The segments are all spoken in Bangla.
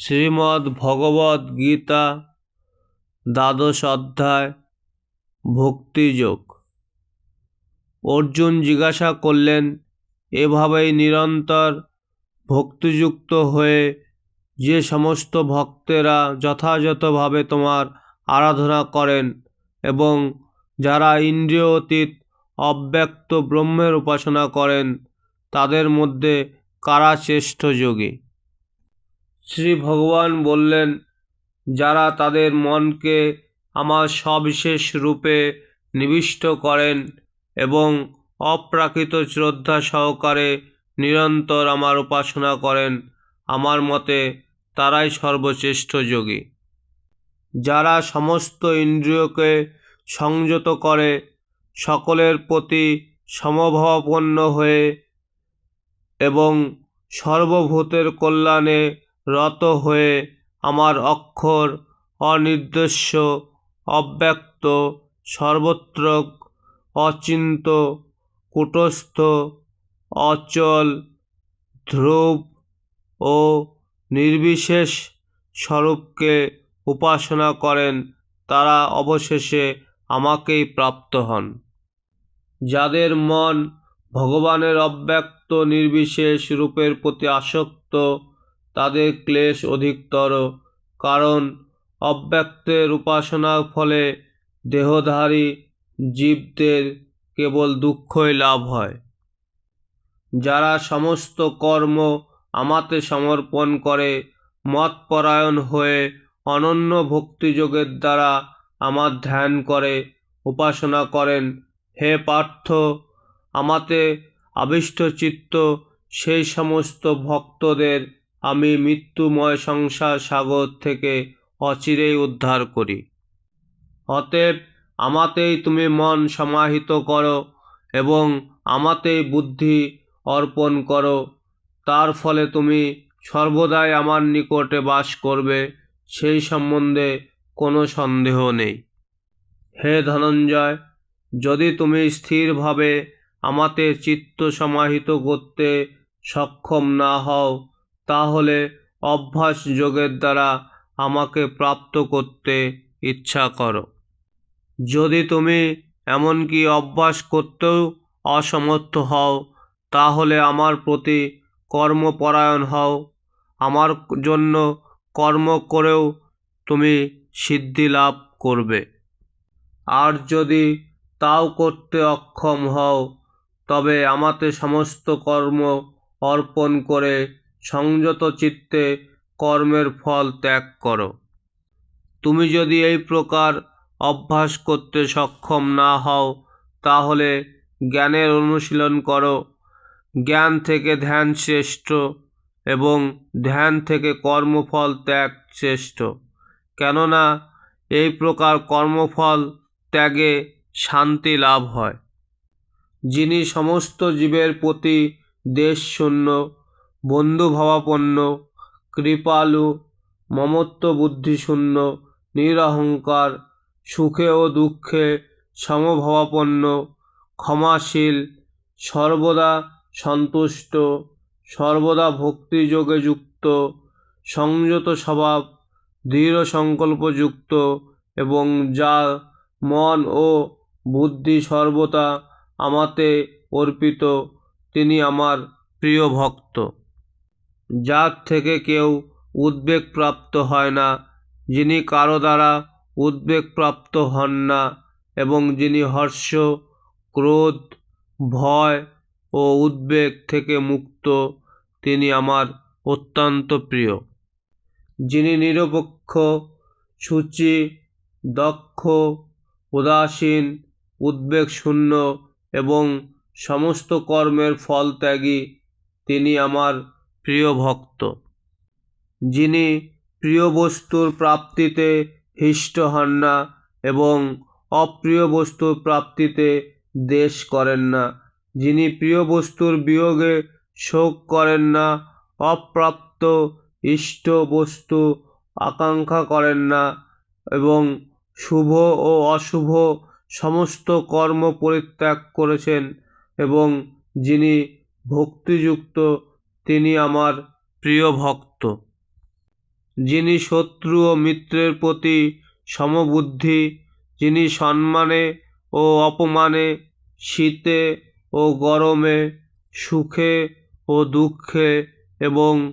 শ্রীমদ্ ভগবদ গীতা দ্বাদশ অধ্যায় ভক্তিযোগ। অর্জুন জিজ্ঞাসা করলেন, এভাবেই নিরন্তর ভক্তিযুক্ত হয়ে যে সমস্ত ভক্তেরা যথাযথভাবে তোমার আরাধনা করেন এবং যারা ইন্দ্রিয় অতীত অব্যক্ত ব্রহ্মের উপাসনা করেন, তাদের মধ্যে কারা শ্রেষ্ঠ যোগী? শ্রী ভগবান বললেন, যারা তাদের মনকে আমার সবিশেষ রূপে নিবিষ্ট করেন এবং অপ্রাকৃত শ্রদ্ধা সহকারে নিরন্তর আমার উপাসনা করেন, আমার মতে তারাই সর্বশ্রেষ্ঠ যোগী। যারা সমস্ত ইন্দ্রিয়কে সংযত করে, সকলের প্রতি সমভাবাপন্ন হয়ে এবং সর্বভূতের কল্যাণে রত হয়ে আমার অক্ষর অনির্দেশ্য, অব্যক্ত সর্বত্র অচিন্ত, কুটস্থ, অচল, ধ্রুব ও নির্বিশেষ স্বরূপকে উপাসনা করেন, তারা অবশেষে আমাকেই প্রাপ্ত হন। যাদের মন ভগবানের অব্যক্ত, নির্বিশেষ রূপের প্রতি আসক্ত তাদের ক্লেশ অধিকতর, কারণ অব্যক্তের উপাসনার ফলে দেহধারী জীবদের কেবল দুঃখই লাভ হয়। যারা সমস্ত কর্ম আমাতে সমর্পণ করে মতপরায়ণ হয়ে অনন্য ভক্তিযোগের দ্বারা আমার ধ্যান করে, উপাসনা করেন, হে পার্থ, আমাতে আবিষ্ট চিত্ত সেই সমস্ত ভক্তদের আমি মৃত্যুময় সংসার সাগর থেকে অচিরেই উদ্ধার করি। অতএব আমাতেই তুমি মন সমাহিত করো এবং আমাতেই বুদ্ধি অর্পণ করো। তার ফলে তুমি সর্বদাই আমার নিকটে বাস করবে, সেই সম্বন্ধে কোনো সন্দেহ নেই। হে ধনঞ্জয়, যদি তুমি স্থিরভাবে আমাতে চিত্ত সমাহিত করতে সক্ষম না হও তাহলে অভ্যাস যোগের দ্বারা আমাকে প্রাপ্ত করতে ইচ্ছা করো। যদি তুমি এমনকি অভ্যাস করতেও অসমর্থ হও, তাহলে আমার প্রতি কর্মপরায়ণ হও। আমার জন্য কর্ম করেও তুমি সিদ্ধি লাভ করবে। আর যদি তাও করতে অক্ষম হও, তবে আমাতে সমস্ত কর্ম অর্পণ করে সংযত চিত্তে কর্মের ফল ত্যাগ করো। তুমি যদি এই প্রকার অভ্যাস করতে সক্ষম না হও, তাহলে জ্ঞানের অনুশীলন করো। জ্ঞান থেকে ধ্যান শ্রেষ্ঠ এবং ধ্যান থেকে কর্মফল ত্যাগ শ্রেষ্ঠ। কেননা, এই প্রকার কর্মফল ত্যাগে শান্তি লাভ হয়। যিনি সমস্ত জীবের প্রতি দেশশূন্য বন্ধুভাবাপন্ন, কৃপালু মমত্ব বুদ্ধিশূন্য নিরহংকার, সুখে ও দুঃখে সমভাবাপন্ন, ক্ষমাশীল, সর্বদা সন্তুষ্ট, সর্বদা ভক্তিযোগে যুক্ত, সংযত স্বভাব, দৃঢ় সংকল্পযুক্ত এবং যা মন ও বুদ্ধি সর্বদা আমাতে অর্পিত, তিনি আমার প্রিয় ভক্ত। যার থেকে কেউ উদ্বেগপ্রাপ্ত হয় না, যিনি কারও দ্বারা উদ্বেগপ্রাপ্ত হন না এবং যিনি হর্ষ, ক্রোধ, ভয় ও উদ্বেগ থেকে মুক্ত, তিনি আমার অত্যন্ত প্রিয়। যিনি নিরপেক্ষ, সূচি, দক্ষ, উদাসীন, উদ্বেগশূন্য এবং সমস্ত কর্মের ফল ত্যাগী, তিনি আমার প্রিয় ভক্ত, যিনি প্রিয় বস্তুর প্রাপ্তিতে হিষ্ট হন না এবং অপ্রিয় বস্তুর প্রাপ্তিতে দেশ করেন না, যিনি প্রিয় বস্তুর বিয়োগে শোক করেন না, অপ্রাপ্ত ইষ্ট বস্তু আকাঙ্ক্ষা করেন না এবং শুভ ও অশুভ সমস্ত কর্ম পরিত্যাগ করেছেন এবং যিনি ভক্তিযুক্ত তিনি আমার প্রিয় ভক্ত। যিনি শত্রু ও মিত্রের প্রতি সমবুদ্ধি, যিনি সম্মানে ও অপমানে, শীতে ও গরমে, সুখে ও দুঃখে এবং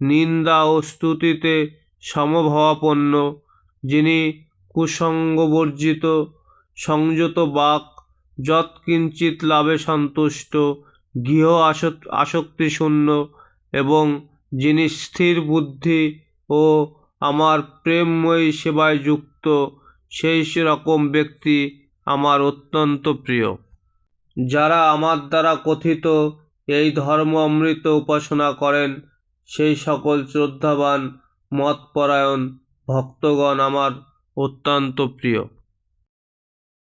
নিন্দা ও স্তুতিতে সমভাবাপন্ন, যিনি কুসঙ্গবর্জিত, সংযত বাক যৎকিঞ্চিত লাভে সন্তুষ্ট, গৃহ আসক- আসক্তিশূন্য এবং যিনি স্থির বুদ্ধি ও আমার প্রেমময়ী সেবায় যুক্ত, সেই রকম ব্যক্তি আমার অত্যন্ত প্রিয়। যারা আমার দ্বারা কথিত এই ধর্ম অমৃত উপাসনা করেন, সেই সকল শ্রদ্ধাবান মতপরায়ণ ভক্তগণ আমার অত্যন্ত প্রিয়।